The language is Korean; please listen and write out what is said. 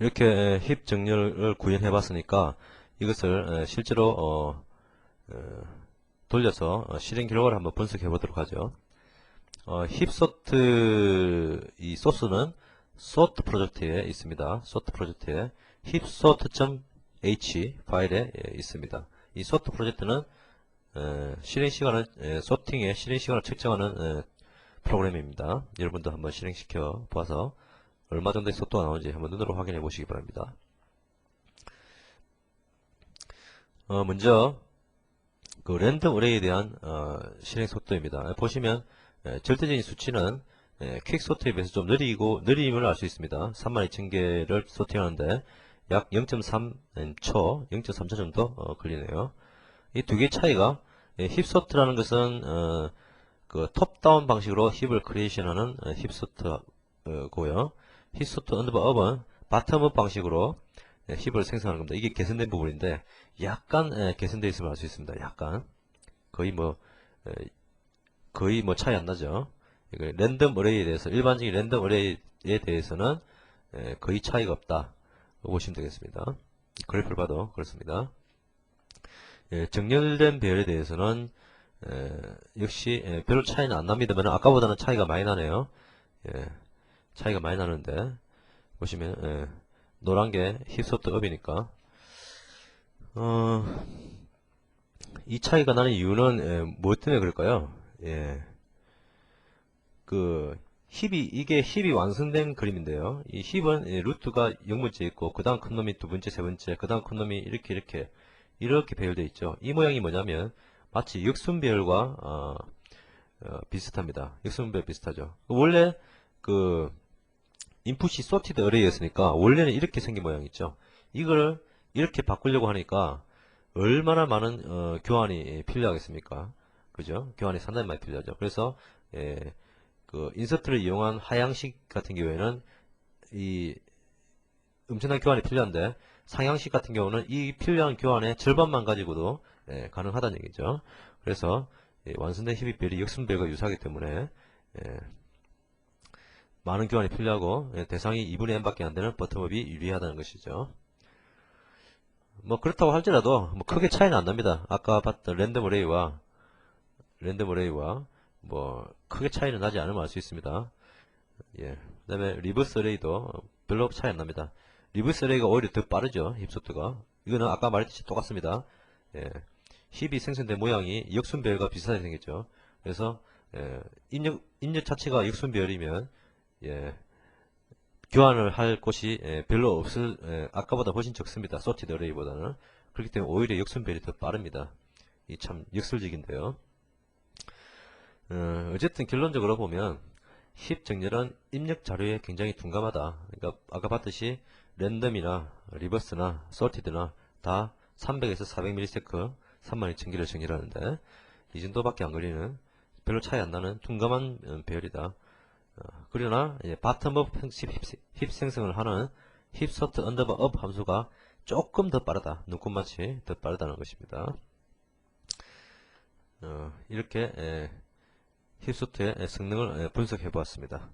이렇게 힙 정렬을 구현해 봤으니까 이것을 실제로 어, 어, 돌려서 어, 실행 결과를 한번 분석해 보도록 하죠. 어, 힙소트 이 소스는 소트 프로젝트에 있습니다. 소트 프로젝트에 hipsort.h 파일에 예, 있습니다. 이 소트 프로젝트는 에, 실행 시간을 에, 소팅의 실행 시간을 측정하는 에, 프로그램입니다. 여러분도 한번 실행시켜 보아서 얼마 정도의 속도가 나오는지 한번 눈으로 확인해 보시기 바랍니다. 어, 먼저 그 랜덤 어레이에 대한 어, 실행 속도입니다. 보시면 에, 절대적인 수치는 퀵 소트에 비해서 좀 느리고 느림을 알 수 있습니다. 32,000개를 소팅하는데 약 0.3초, 0.3초 정도 어, 걸리네요. 이 두 개의 차이가 힙소트라는 것은 어, 그 톱다운 방식으로 힙을 크리에이션하는 어, 힙소트고요. 힙소트 언더바 업은 바텀업 방식으로 예, 힙을 생성하는 겁니다. 이게 개선된 부분인데 약간 예, 개선되어 있음을 알 수 있습니다. 약간 거의 뭐 에, 거의 뭐 차이 안 나죠. 랜덤 어레이에 대해서 일반적인 랜덤 어레이에 대해서는 에, 거의 차이가 없다 보시면 되겠습니다. 그래프를 봐도 그렇습니다. 예, 정렬된 배열에 대해서는 에, 역시 에, 별 차이는 안 납니다만 아까보다는 차이가 많이 나네요. 예, 차이가 많이 나는데 보시면 예, 노란 게 힙소트 업이니까 어, 이 차이가 나는 이유는 예, 무엇 때문에 그럴까요? 예, 그 힙이 이게 힙이 완성된 그림인데요. 이 힙은 예, 루트가 0번째 있고 그 다음 큰 놈이 두 번째, 세 번째, 그 다음 큰 놈이 이렇게 이렇게 이렇게 배열되어 있죠. 이 모양이 뭐냐면 마치 역순 배열과 어, 어, 비슷합니다. 역순 배열 비슷하죠. 원래 그 인풋이 소티드 어레이였으니까 원래는 이렇게 생긴 모양 있죠. 이걸 이렇게 바꾸려고 하니까 얼마나 많은 어, 교환이 필요하겠습니까? 그죠? 교환이 상당히 많이 필요하죠. 그래서 예, 그 인서트를 이용한 하향식 같은 경우에는 이 엄청난 교환이 필요한데 상향식 같은 경우는 이 필요한 교환의 절반만 가지고도 예, 가능하다는 얘기죠. 그래서 예, 완성된 힙입별이 역순별과 유사하기 때문에 예, 많은 교환이 필요하고 예, 대상이 2분의 n밖에 안 되는 버텀업이 유리하다는 것이죠. 뭐 그렇다고 할지라도 뭐 크게 차이는 안 납니다. 아까 봤던 랜덤 어레이와 랜덤 어레이와 뭐 크게 차이는 나지 않으면 알수 있습니다. 예. 그 다음에 리버스 어레이도 별로 차이 안 납니다. 리버스 어레이가 오히려 더 빠르죠. 힙소트가. 이거는 아까 말했듯이 똑같습니다. 예. 힙이 생성된 모양이 역순별과 비슷하게 생겼죠. 그래서 예, 입력 입력 자체가 역순별이면 예, 교환을 할 곳이 예, 별로 없을 예, 아까보다 훨씬 적습니다. 소티드 어레이보다는 그렇기 때문에 오히려 역순별이 더 빠릅니다. 이 참 역설적인데요. 어, 어쨌든 결론적으로 보면 힙 정렬은 입력 자료에 굉장히 둔감하다. 그러니까 아까 봤듯이 랜덤이나 리버스나 소티드나 다 300에서 400ms 32,000개를 정렬하는데 이 정도밖에 안 걸리는 별로 차이 안 나는 둔감한 어, 배열이다. 어, 그러나 바텀업 힙 생성을 하는 힙소트 언더바 업 함수가 조금 더 빠르다. 눈꽃마치 더 빠르다는 것입니다. 어, 이렇게 에, 힙소트의 성능을 분석해 보았습니다.